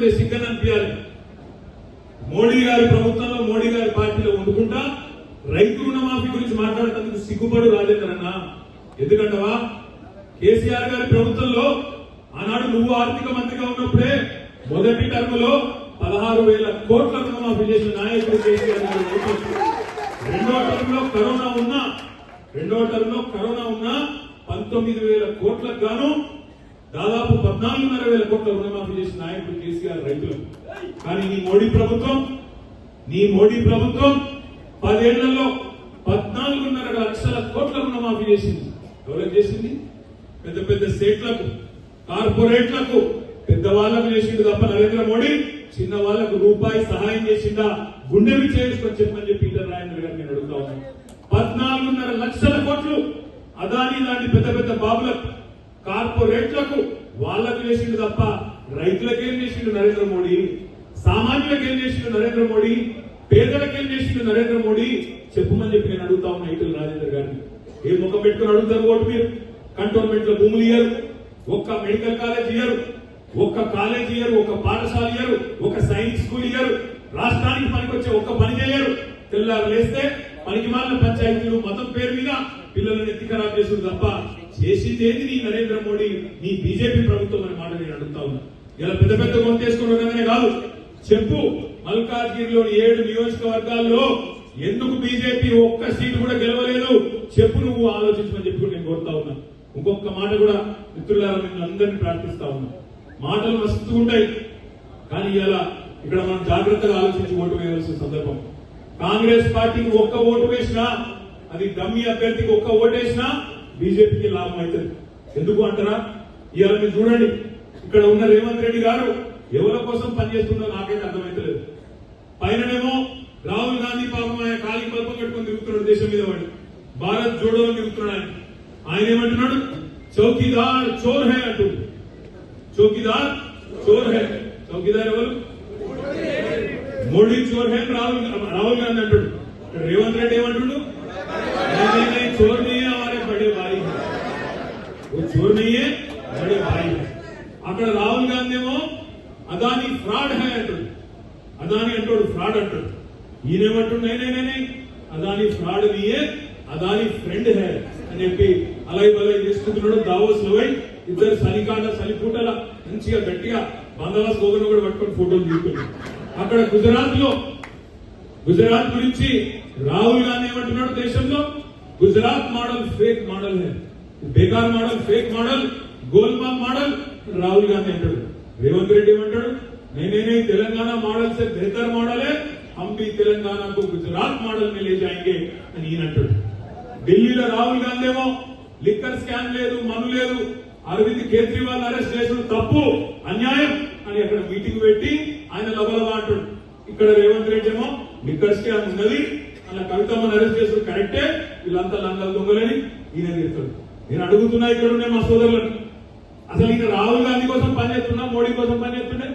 కొద్దిగా సిగ్గని అనిపించాలి. మోడీ గారి ప్రభుత్వంలో మోడీ గారి పార్టీలో వండుకుంటా రైతు రుణమాఫీ గురించి మాట్లాడేందుకు సిగ్గుపడు రాజేంద్ర ఎందుకంటవా? కేసీఆర్ గారి ప్రభుత్వంలో ఆనాడు నువ్వు ఆర్థిక మంత్రిగా ఉన్నప్పుడే మొదటి టర్మ్లో పదహారు వేల కోట్ల రుణమాఫీ చేసిన నాయకుడు కేసీఆర్ గారు రెండో టర్మ్లో కరోనా ఉన్నా రెండో టర్మ్లో కరోనా ఉన్నా పంతొమ్మిది వేల కోట్లకు గాను దాదాపు పద్నాలుగున్నర వేల కోట్ల రుణమాఫీ చేసిన నాయకుడు కేసీఆర్ రైతులు. కానీ నీ మోడీ ప్రభుత్వం నీ మోడీ ప్రభుత్వం పదేళ్ళలో పద్నాలుగున్నర లక్షల కోట్ల రుణమాఫీ చేసింది. ఎవరికి చేసింది? పెద్ద పెద్ద స్టేట్లకు కార్పొరేట్లకు పెద్ద వాళ్ళకు చేసిండు తప్ప నరేంద్ర మోడీ చిన్న వాళ్ళకు రూపాయి సహాయం చేసిందా గుండెవి చేసుకొని చెప్పమని చెప్పి ఇంటర్ రాజేంద్ర గారు నేను అడుగుతా ఉన్నాను పద్నాలుగున్నర లక్షల కోట్లు అదాని లాంటి పెద్ద పెద్ద బాబులకు కార్పొరేట్లకు వాళ్ళకు చేసిండు తప్ప రైతులకు ఏం చేసిండు నరేంద్ర మోడీ? సామాన్యులకు ఏం చేసిండు నరేంద్ర మోడీ? పేదలకు ఏం చేసిండు నరేంద్ర మోడీ? చెప్పమని చెప్పి నేను అడుగుతా ఉన్నా ఇటుల రాజేంద్ర గారిని. ఏ ముఖం పెట్టుకుని అడుగుతారు ఓటు మీరు? కంటోన్మెంట్లో భూములు ఇయ్యరు ఒక్క మెడికల్ కాలేజ్ ఇయ్యరు ఒక్క కాలేజ్ ఇయ్యరు ఒక పాఠశాల ఇయ్యరు ఒక సైన్స్ స్కూల్ ఇయ్యరు రాష్ట్రానికి పనికొచ్చే ఒక్క పని చేయరు తెల్లారు లేస్తే పనికి మాలిన పంచాయతీలు మతం పేరు మీద పిల్లలను ఎత్తి ఖరాబ్ చేసుడు తప్ప చేసింది ఏంది నీ నరేంద్ర మోడీ? నీ బీజేపీ ప్రభుత్వం అనే మాట నేను అడుగుతా ఉన్నా. ఇలా పెద్ద పెద్ద కొంతేసుకుని కాదు. చెప్పు మల్కాజ్గిరిలోని ఏడు నియోజకవర్గాల్లో ఎందుకు బీజేపీ ఒక్క సీటు కూడా గెలవలేదు? చెప్పు నువ్వు ఆలోచించమని చెప్పి నేను కోరుతా ఉన్నా. ఇంకొక మాట కూడా మిత్రులారా నేను అందరినీ ప్రార్థిస్తా ఉన్నా. మాటలు మస్తు ఉంటాయి. కానీ ఇలా ఇక్కడ మనం జాగ్రత్తగా ఆలోచించి ఓటు వేయాల్సిన సందర్భం. కాంగ్రెస్ పార్టీకి ఒక్క ఓటు వేసినా అది డమ్మి అభ్యర్థికి ఒక్క ఓటు వేసినా బీజేపీకి లాభం అవుతుంది. ఎందుకు అంటారా ఇవాళ మీరు చూడండి ఇక్కడ ఉన్న రేవంత్ రెడ్డి గారు ఎవరి కోసం పనిచేస్తుందో నాకైతే అర్థమవుతలేదు పైననేమో రాహుల్ గాంధీ పాపం ఆయన కాలి పల్పం కట్టుకొని తిరుగుతున్నాడు దేశం మీద వాడు. భారత్ జోడో తిరుగుతున్నాడు ఆయన. ఆయన ఏమంటున్నాడు? చౌకీదార్ చోర్ హై అంటూ. చౌకీదార్ చోర్ హై. చౌకీదార్ ఎవరు? మోడీ చోర్ హై రాహుల్ రాహుల్ గాంధీ అంటాడు. రేవంత్ రెడ్డి ఏమంటున్నాడు वो चोर नहीं है बड़े भाई हैं అక్కడ రాహుల్ గాంధీ ఏమో అదాని ఫ్రాడ్ హై అంటాడు అదాని అంటాడు ఫ్రాడ్ అంటాడు ఈయనేమంటాడు నేనేనే అదాని ఫ్రాడ్ నీయే అదాని ఫ్రెండ్ హై అని చెప్పి అలాగే బలై చేసుకుంటున్నాడు దావోస్ లో పోయి ఇద్దరు సలికాండ సలిపూటల మంచిగా గట్టిగా బందవాస్ గోగన కూడా పట్టుకొని ఫోటోలు తీసుకున్నాడు అక్కడ గుజరాత్ లో గుజరాత్ గురించి రాహుల్ గాంధీ ఏమంటున్నాడు దేశంలో గుజరాత్ మోడల్ ఫేక్ మోడల్ है బేకార్ మోడల్ ఫేక్ మోడల్ గోల్మాల్ మోడల్ రాహుల్ గాంధీ అంటాడు రేవంత్ రెడ్డి ఏమంటాడు నేనేనే తెలంగాణ మోడల్ से बेहतर मॉडल है हम भी तेलंगाना को गुजरात मॉडल में ले जाएंगे అని ఈయన అంటాడు ఢిల్లీలో రాహుల్ గాంధీ ఏమో లిక్కర్ స్కామ్ లేదు మను లేదు అరవింద్ కేజ్రీవాల్ అరెస్ట్ చేసుడు తప్పు అన్యాయం అని అక్కడ మీటింగ్ పెట్టి ఆయన లబలబా అంటాడు ఇక్కడ రేవంత్ రెడ్డి ఏమో లిక్కర్ స్కామ్ ఉన్నది అలా కవితమ్మని అరెస్ట్ చేసుడు కరెక్టే వీళ్ళంతా లంగాలు దొంగలని ఈయన తీస్తాడు నేను అడుగుతున్నా ఇక్కడ ఉన్న మా సోదరులను. అసలు ఈయన రాహుల్ గాంధీ కోసం పనిచేస్తున్నా మోడీ కోసం పనిచేస్తుండే?